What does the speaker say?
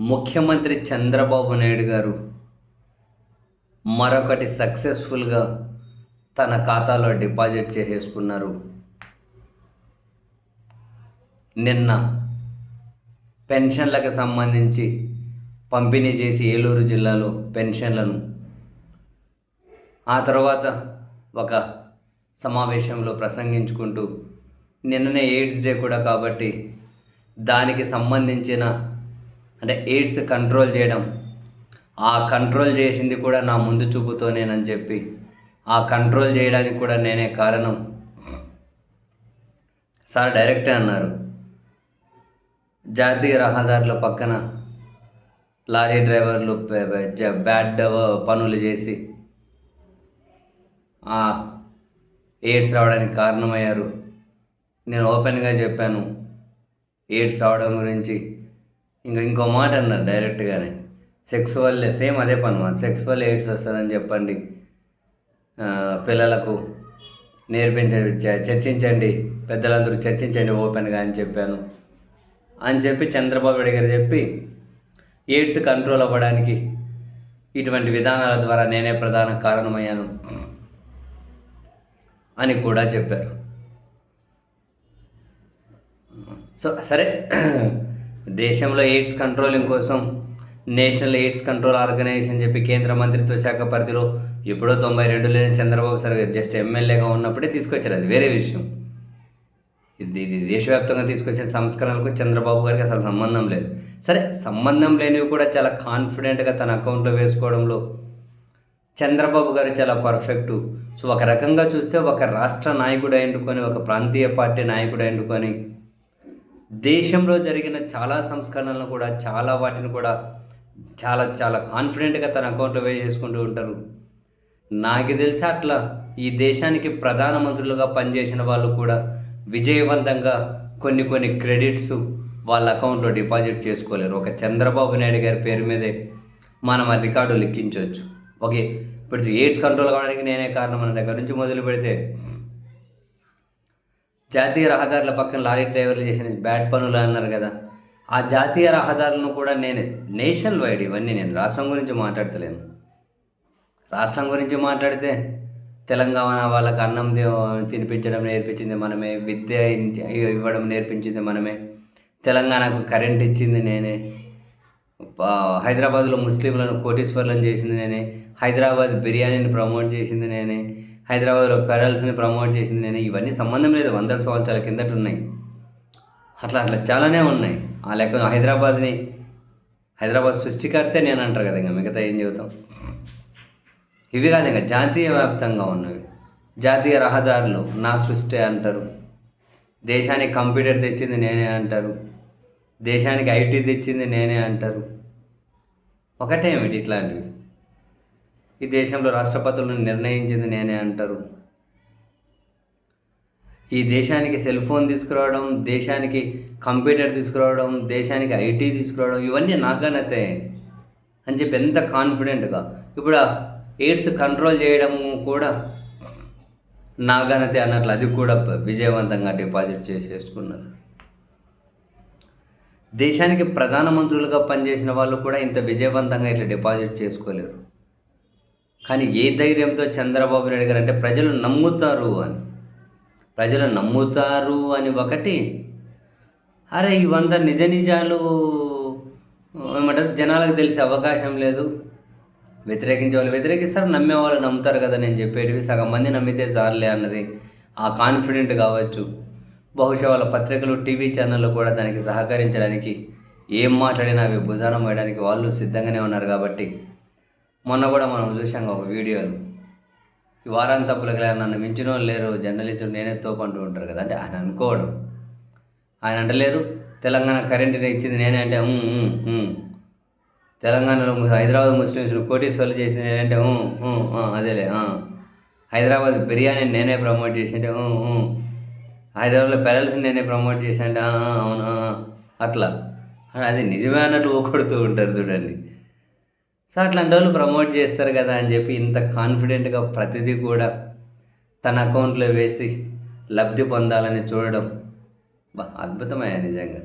ముఖ్యమంత్రి చంద్రబాబు నాయుడు గారు మరొకటి సక్సెస్ఫుల్గా తన ఖాతాలో డిపాజిట్ చేసేసుకున్నారు. నిన్న పెన్షన్లకు సంబంధించి పంపిణీ చేసి ఏలూరు జిల్లాలో పెన్షన్లను ఆ తర్వాత ఒక సమావేశంలో ప్రసంగించుకుంటూ నిన్ననే ఎయిడ్స్ డే కూడా కాబట్టి దానికి సంబంధించిన అంటే ఎయిడ్స్ కంట్రోల్ చేయడం. ఆ కంట్రోల్ చేసింది కూడా నా ముందు చూపుతోనేనని చెప్పి ఆ కంట్రోల్ చేయడానికి కూడా నేనే కారణం. సార్ డైరెక్టే అన్నారు. జాతీయ రహదారుల పక్కన లారీ డ్రైవర్లు బ్యాడ్ పనులు చేసి ఎయిడ్స్ రావడానికి కారణమయ్యారు. నేను ఓపెన్గా చెప్పాను. ఎయిడ్స్ రావడం గురించి ఇంకా ఇంకో మాట అన్నారు డైరెక్ట్గానే. సెక్సువల్ సేమ్ అదే పని మా సెక్సువల్ ఎయిడ్స్ వస్తుందని చెప్పండి. పిల్లలకు నేర్పించండి చర్చించండి. పెద్దలందరూ చర్చించండి ఓపెన్గా అని చెప్పాను. అని చెప్పి చంద్రబాబు నాయుడు గారు చెప్పి ఎయిడ్స్ కంట్రోల్ అవ్వడానికి ఇటువంటి విధానాల ద్వారా నేనే ప్రధాన కారణమయ్యాను అని కూడా చెప్పారు. సో సరే. దేశంలో ఎయిడ్స్ కంట్రోలింగ్ కోసం నేషనల్ ఎయిడ్స్ కంట్రోల్ ఆర్గనైజేషన్ చెప్పి కేంద్ర మంత్రిత్వ శాఖ పరిధిలో ఎప్పుడో తొంభై రెండులోనే చంద్రబాబు సార్ జస్ట్ ఎమ్మెల్యేగా ఉన్నప్పుడే తీసుకొచ్చారు. అది వేరే విషయం. ఇది ఇది దేశవ్యాప్తంగా తీసుకొచ్చిన సంస్కరణలకు చంద్రబాబు గారికి అసలు సంబంధం లేదు. సరే సంబంధం లేనివి కూడా చాలా కాన్ఫిడెంట్గా తన అకౌంట్లో వేసుకోవడంలో చంద్రబాబు గారు చాలా పర్ఫెక్టు. సో ఒక రకంగా చూస్తే ఒక రాష్ట్ర నాయకుడు ఎండుకొని ఒక ప్రాంతీయ పార్టీ నాయకుడు ఎండుకొని దేశంలో జరిగిన చాలా సంస్కరణలను కూడా చాలా వాటిని కూడా చాలా చాలా కాన్ఫిడెంట్గా తన అకౌంట్లో వే చేసుకుంటూ ఉంటారు. నాకు తెలిసి అట్లా ఈ దేశానికి ప్రధానమంత్రులుగా పనిచేసిన వాళ్ళు కూడా విజయవంతంగా కొన్ని కొన్ని క్రెడిట్స్ వాళ్ళ అకౌంట్లో డిపాజిట్ చేసుకోలేరు. ఒక చంద్రబాబు నాయుడు గారి పేరు మీదే మనం ఆ రికార్డు లెక్కించవచ్చు. ఓకే ఇప్పుడు ఎయిడ్స్ కంట్రోల్ కావడానికి నేనే కారణం. మన దగ్గర నుంచి మొదలు పెడితే జాతీయ రహదారుల పక్కన లారీ డ్రైవర్లు చేసిన బ్యాడ్ పనులు అన్నారు కదా. ఆ జాతీయ రహదారులను కూడా నేను నేషనల్ వైడ్ ఇవన్నీ నేను రాష్ట్రం గురించి మాట్లాడతలేను. రాష్ట్రం గురించి మాట్లాడితే తెలంగాణ వాళ్ళకి అన్నం తినిపించడం నేర్పించింది మనమే విద్య ఇవ్వడం నేర్పించింది మనమే తెలంగాణకు కరెంట్ ఇచ్చింది నేనే హైదరాబాద్లో ముస్లింలను కోటీశ్వర్లను చేసింది నేనే హైదరాబాద్ బిర్యానీని ప్రమోట్ చేసింది నేనే హైదరాబాద్లో పెరల్స్ని ప్రమోట్ చేసింది నేను. ఇవన్నీ సంబంధం లేదు. వందల సంవత్సరాల కిందట ఉన్నాయి. అట్లా అట్లా చాలానే ఉన్నాయి. ఆ లెక్క హైదరాబాద్ని హైదరాబాద్ సృష్టికర్తే నేను అంటారు కదా ఇంకా మిగతా ఏం చెబుతాం? ఇవి కాదు ఇంకా జాతీయ వ్యాప్తంగా ఉన్నవి. జాతీయ రహదారులు నా సృష్టి అంటారు. దేశానికి కంప్యూటర్ తెచ్చింది నేనే అంటారు. దేశానికి ఐటీ తెచ్చింది నేనే అంటారు. ఒకటేమిటి ఇట్లాంటివి? ఈ దేశంలో రాష్ట్రపతులను నిర్ణయించింది నేనే అంటారు. ఈ దేశానికి సెల్ ఫోన్ తీసుకురావడం దేశానికి కంప్యూటర్ తీసుకురావడం దేశానికి ఐటీ తీసుకురావడం ఇవన్నీ నాకనతే అని చెప్పి ఎంత కాన్ఫిడెంట్గా. ఇప్పుడు ఎయిడ్స్ కంట్రోల్ చేయడం కూడా నాగనతే అన్నట్లు అది కూడా విజయవంతంగా డిపాజిట్ చేసేసుకున్నారు దేశానికి ప్రధానమంత్రులుగా పనిచేసిన వాళ్ళు కూడా ఇంత విజయవంతంగా ఇట్లా డిపాజిట్ చేసుకోలేరు. కానీ ఏ ధైర్యంతో చంద్రబాబు నాయుడు గారు అంటే ప్రజలు నమ్ముతారు అని. ప్రజలు నమ్ముతారు అని ఒకటి. అరే ఇవంతా నిజ నిజాలు ఏమంటారు జనాలకు తెలిసే అవకాశం లేదు. వ్యతిరేకించే వాళ్ళు వ్యతిరేకిస్తారు నమ్మే వాళ్ళు నమ్ముతారు కదా నేను చెప్పేటివి. సగం మంది నమ్మితే సార్లే అన్నది ఆ కాన్ఫిడెంట్ కావచ్చు. బహుశా వాళ్ళ పత్రికలు టీవీ ఛానళ్ళు కూడా దానికి సహకరించడానికి ఏం మాట్లాడినా అవి భుజానం వేయడానికి వాళ్ళు సిద్ధంగానే ఉన్నారు కాబట్టి. మొన్న కూడా మనం చూసాం ఒక వీడియోలు. ఈ వారాంతపులకు నన్ను మించిన వాళ్ళు లేరు జర్నలిస్టులు నేనే తోపంటూ ఉంటారు కదా అంటే ఆయన అనుకోవడం ఆయన అంటలేరు తెలంగాణ కరెంట్ ఇచ్చింది నేనే అంటే తెలంగాణలో హైదరాబాద్ ముస్లిమ్స్ను కోటీశ్వర్లు చేసింది నేనంటే అదేలే హైదరాబాద్ బిర్యానీ నేనే ప్రమోట్ చేసింటే హైదరాబాద్లో పెరల్స్ నేనే ప్రమోట్ చేశాంటే అవును అట్లా. అది నిజమే అన్నట్టు ఊకొడుతూ ఉంటారు చూడండి. సో అట్లాంటి వాళ్ళు ప్రమోట్ చేస్తారు కదా అని చెప్పి ఇంత కాన్ఫిడెంట్గా ప్రతిదీ కూడా తన అకౌంట్లో వేసి లబ్ధి పొందాలని చూడడం అద్భుతమయ్యా నిజంగా.